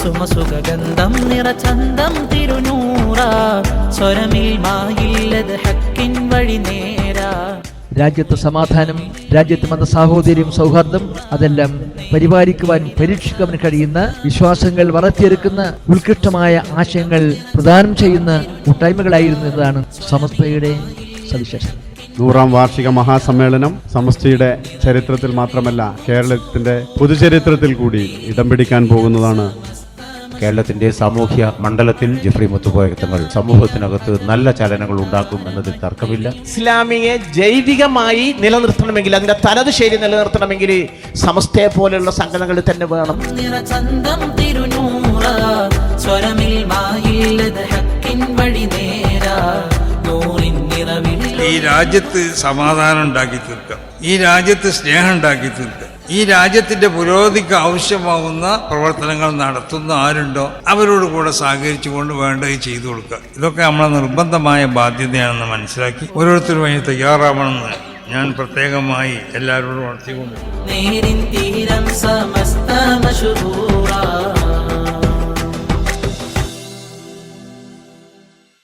സുമസുഖഗന്ധം നിറചന്തം തിരുനൂറ. സ്വരമിൽ മായില്ലത് ഹക്കിൻ വഴി നേരാ. രാജ്യത്ത് സമാധാനം രാജ്യത്ത് മതസാഹോദര്യം സൗഹാർദ്ദം അതെല്ലാം പരിപാലിക്കുവാൻ പരീക്ഷിക്കുവാൻ കഴിയുന്ന വിശ്വാസങ്ങൾ വളർത്തിയെടുക്കുന്ന ഉത്കൃഷ്ടമായ ആശയങ്ങൾ പ്രദാനം ചെയ്യുന്ന കൂട്ടായ്മകളായിരുന്നു എന്നതാണ് സമസ്തയുടെ സവിശേഷം നൂറാം വാർഷിക മഹാസമ്മേളനം സമസ്തയുടെ ചരിത്രത്തിൽ മാത്രമല്ല കേരളത്തിന്റെ പൊതുചരിത്രത്തിൽ കൂടി ഇടം പിടിക്കാൻ പോകുന്നതാണ് കേരളത്തിന്റെ സാമൂഹ്യ മണ്ഡലത്തിൽ ജെഫ്രി മുത്തുപോയ തങ്ങൾ സമൂഹത്തിനകത്ത് നല്ല ചലനങ്ങൾ ഉണ്ടാക്കും എന്നതിൽ തർക്കമില്ല. ഇസ്ലാമിയെ ജൈവികമായി നിലനിർത്തണമെങ്കിൽ അതിന്റെ തനത് ശൈലി നിലനിർത്തണമെങ്കിൽ സമസ്തയെ പോലെയുള്ള സംഘടനകൾ തന്നെ വേണം. നിറചന്തം ഈ രാജ്യത്ത് സമാധാനം ഉണ്ടാക്കി തീർക്കാം ഈ രാജ്യത്ത് സ്നേഹം ഉണ്ടാക്കി തീർക്കാം ഈ രാജ്യത്തിന്റെ പുരോഗതിക്ക് ആവശ്യമാവുന്ന പ്രവർത്തനങ്ങൾ നടത്തുന്ന ആരുണ്ടോ അവരോട് കൂടെ സഹകരിച്ചുകൊണ്ട് വേണ്ടത് ചെയ്തു കൊടുക്കുക. ഇതൊക്കെ നമ്മളെ നിർബന്ധമായ ബാധ്യതയാണെന്ന് മനസ്സിലാക്കി ഓരോരുത്തരും അതിന് തയ്യാറാവണമെന്ന് ഞാൻ പ്രത്യേകമായി എല്ലാവരോടും ഉണർത്തിക്കൊണ്ട്